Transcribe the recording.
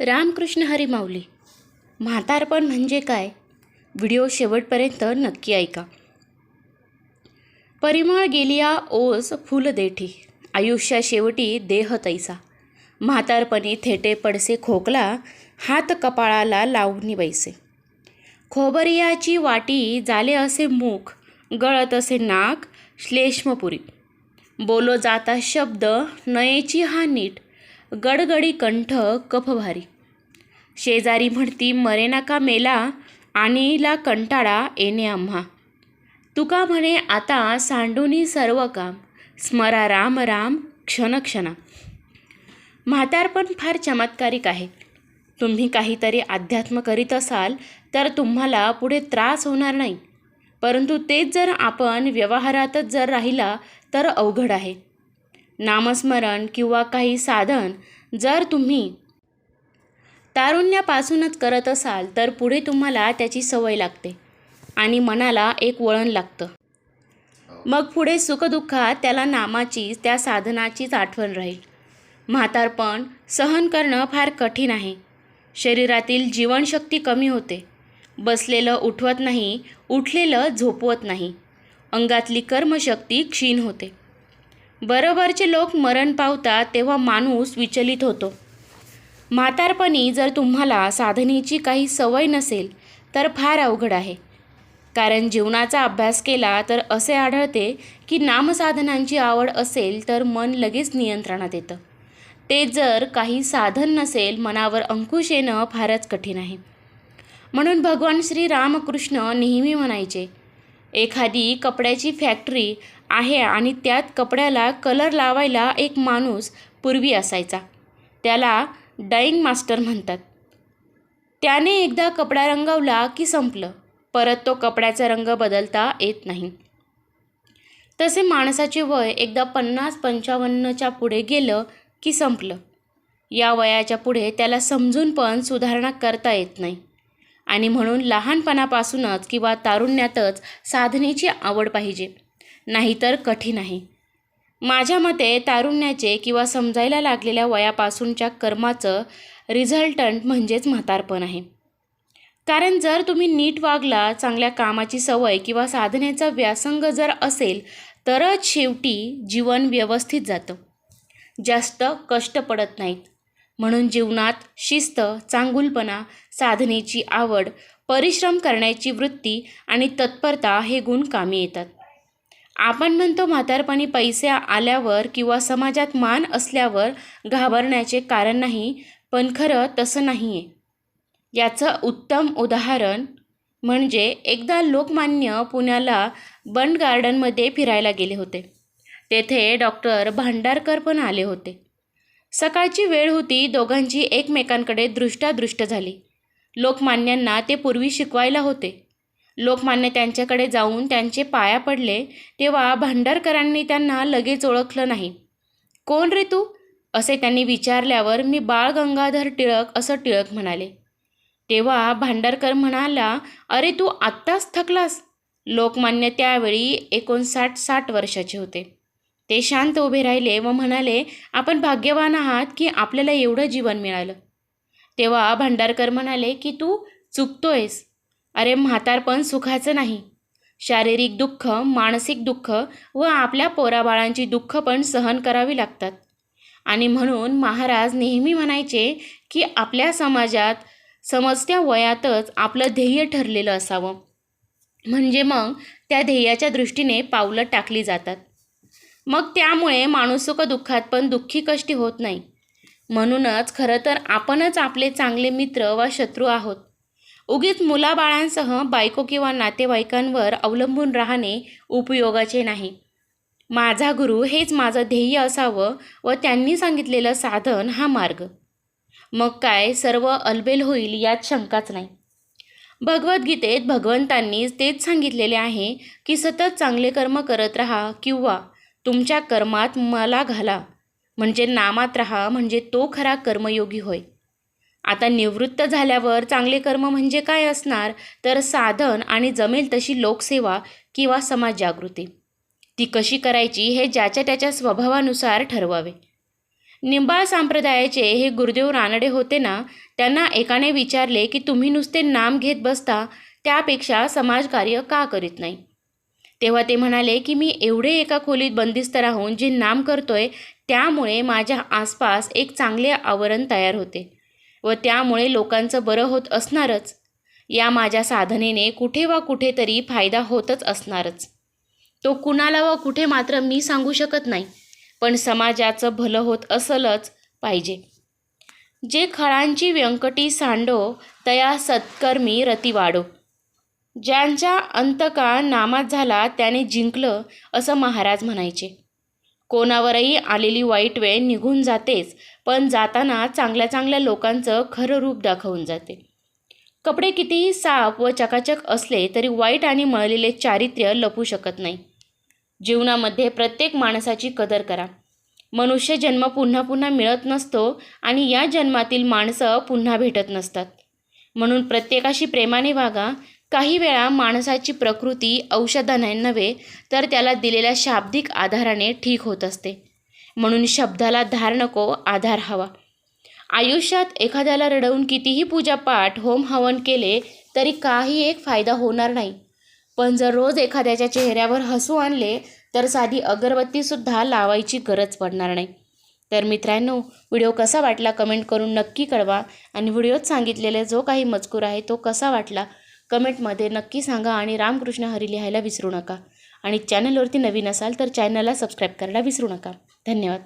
रामकृष्ण हरी माऊली. म्हातारपण म्हणजे काय? व्हिडिओ शेवटपर्यंत नक्की ऐका. परिमळ गेलिया ओस फुल देठी. आयुष्या शेवटी देह तैसा. म्हातारपणी थेटे पडसे खोकला हात कपाळाला लावून बैसे. खोबरियाची वाटी जाले असे मुख गळत असे नाक श्लेष्मपुरी. बोलो जाता शब्द नयेची हा नीट. गडगडी कंठ कफभारी. शेजारी म्हणती मरे नका मेला आणीला कंटाळा येणे आम्हा. तुका म्हणे आता सांडूनी सर्व काम? स्मरा राम राम क्षण क्षणा. म्हातारपण फार चमत्कारिक आहे. तुम्ही काहीतरी अध्यात्म करीत असाल तर तुम्हाला पुढे त्रास होणार नाही. परंतु तेच जर आपण व्यवहारातच जर राहिला तर अवघड आहे. नामस्मरण किंवा काही साधन जर तुम्ही तारुण्यापासूनच करत असाल तर पुढे तुम्हाला त्याची सवय लागते आणि मनाला एक वळण लागतं. मग पुढे सुखदुःखात त्याला नामाची त्या साधनाचीच आठवण राहील. म्हातारपण सहन करणं फार कठीण आहे. शरीरातील जीवनशक्ती कमी होते. बसलेलं उठवत नाही उठलेलं झोपवत नाही. अंगातली कर्मशक्ती क्षीण होते. बरोबरचे लोक मरण पावतात तेव्हा माणूस विचलित होतो. म्हातारपणी जर तुम्हाला साधनेची काही सवय नसेल तर फार अवघड आहे. कारण जीवनाचा अभ्यास केला तर असे आढळते की नामसाधनांची आवड असेल तर मन लगेच नियंत्रणात येतं. ते जर काही साधन नसेल मनावर अंकुश येणं फारच कठीण आहे. म्हणून भगवान श्री रामकृष्ण नेहमी म्हणायचे एखादी कपड्याची फॅक्टरी आहे आणि त्यात कपड्याला कलर लावायला एक माणूस पूर्वी असायचा. त्याला डाईंग मास्टर म्हणतात. त्याने एकदा कपडा रंगवला की संपलं. परत तो कपड्याचा रंग बदलता येत नाही. तसे माणसाचे वय एकदा पन्नास पंचावन्नच्या पुढे गेलं की संपलं. या वयाच्या पुढे त्याला समजून पण सुधारणा करता येत नाही. आणि म्हणून लहानपणापासूनच किंवा तारुण्यातच साधनेची आवड पाहिजे. नाहीतर कठीण आहे माझ्या मते तारुण्याचे किंवा समजायला लागलेल्या वयापासूनच्या कर्माचं रिझल्टंट म्हणजेच म्हातारपण आहे. कारण जर तुम्ही नीट वागला चांगल्या कामाची सवय किंवा साधनेचा व्यासंग जर असेल तरच शेवटी जीवन व्यवस्थित जातं. जास्त कष्ट पडत नाहीत. म्हणून जीवनात शिस्त चांगुलपणा साधनेची आवड परिश्रम करण्याची वृत्ती आणि तत्परता हे गुण कामी येतात. आपण म्हणतो म्हातारपणी पैसे आल्यावर किंवा समाजात मान असल्यावर घाबरण्याचे कारण नाही पण खरं तसं नाही आहे याचं उत्तम उदाहरण म्हणजे एकदा लोकमान्य पुण्याला बंड गार्डनमध्ये फिरायला गेले होते. तेथे डॉक्टर भांडारकर पण आले होते. सकाळची वेळ होती दोघांची एकमेकांकडे दृष्टादृष्ट झाली. लोकमान्यांना ते पूर्वी शिकवायला होते. लोकमान्य त्यांच्याकडे जाऊन त्यांचे पाया पडले तेव्हा भांडारकरांनी त्यांना लगेच ओळखलं नाही. कोण रे तू? असे त्यांनी विचारल्यावर मी बाळ गंगाधर टिळक असं टिळक म्हणाले. तेव्हा भांडारकर म्हणाला अरे तू आत्ताच थकलास. लोकमान्य त्यावेळी एकोणसाठ साठ वर्षाचे होते. ते शांत उभे राहिले व म्हणाले आपण भाग्यवान आहात की आपल्याला एवढं जीवन मिळालं. तेव्हा भांडारकर म्हणाले की तू चुकतोयस. अरे म्हातारपण सुखाचं नाही. शारीरिक दुःख मानसिक दुःख व आपल्या पोराबाळांची दुःख पण सहन करावी लागतात. आणि म्हणून महाराज नेहमी म्हणायचे की आपल्या समाजात समजत्या वयातच आपलं ध्येय ठरलेलं असावं. म्हणजे मग त्या ध्येयाच्या दृष्टीने पावलं टाकली जातात. मग त्यामुळे माणूस सुख दुःखात पण दुःखी कष्टी होत नाही. म्हणूनच खरं तर आपणच आपले चांगले मित्र व शत्रू आहोत. उगीच मुलाबाळांसह बायको किंवा नातेवाईकांवर अवलंबून राहणे उपयोगाचे नाही. माझा गुरु हेच माझं ध्येय असावं व त्यांनी सांगितलेलं साधन हा मार्ग. मग काय सर्व अलबेल होईल यात शंकाच नाही. भगवद्गीतेत भगवंतांनीच तेच सांगितलेले आहे की सतत चांगले कर्म करत राहा किंवा तुमच्या कर्मात मला घाला. म्हणजे नामात राहा म्हणजे तो खरा कर्मयोगी होय. आता निवृत्त झाल्यावर चांगले कर्म म्हणजे काय असणार? तर साधन आणि जमेल तशी लोकसेवा किंवा समाज जागृती ती कशी करायची हे ज्याच्या त्याच्या स्वभावानुसार ठरवावे. निंबाळ संप्रदायाचे हे गुरुदेव रानडे होते ना त्यांना एकाने विचारले की तुम्ही नुसते नाम घेत बसता त्यापेक्षा समाजकार्य का करीत नाही? तेव्हा ते म्हणाले की मी एवढे एका खोलीत बंदिस्त राहून जे नाम करतोय त्यामुळे माझ्या आसपास एक चांगले आवरण तयार होते व त्यामुळे लोकांचं बरं होत असणारच. या माझ्या साधनेने कुठे वा कुठेतरी फायदा होतच असणारच. तो कुणाला व कुठे मात्र मी सांगू शकत नाही पण समाजाचं भलं होत असलच पाहिजे. जे खळांची व्यंकटी सांडो तया सत्कर्मी रती वाढो ज्यांच्या अंतकाळ नामात झाला त्याने जिंकलं असं महाराज म्हणायचे. कोणावरही आलेली वाईट वेळ निघून जातेच पण जाताना चांगल्या चांगल्या लोकांचं खरं रूप दाखवून जाते. कपडे कितीही साफ व चकाचक असले तरी वाईट आणि मळलेले चारित्र्य लपू शकत नाही. जीवनामध्ये प्रत्येक माणसाची कदर करा. मनुष्य जन्म पुन्हा पुन्हा मिळत नसतो आणि या जन्मातील माणसं पुन्हा भेटत नसतात. म्हणून प्रत्येकाशी प्रेमाने वागा काही वेळा माणसाची प्रकृती औषधाने नव्हे तर त्याला दिलेल्या शाब्दिक आधाराने ठीक होत असते. म्हणून शब्दाला धार नको आधार हवा. आयुष्यात एखाद्याला रडवून कितीही पूजापाठ होम हवन केले तरी काही एक फायदा होणार नाही. पण जर रोज एखाद्याच्या चेहऱ्यावर हसू आणले तर साधी अगरबत्तीसुद्धा लावायची गरज पडणार नाही. तर मित्रांनो व्हिडिओ कसा वाटला कमेंट करून नक्की कळवा. आणि व्हिडिओत सांगितलेला जो काही मजकूर आहे तो कसा वाटला कमेंटमध्ये नक्की सांगा आणि रामकृष्ण हरी लिहायला विसरू नका. आणि चॅनलवरती नवीन असाल तर चॅनलला सबस्क्राईब करायला विसरू नका. धन्यवाद.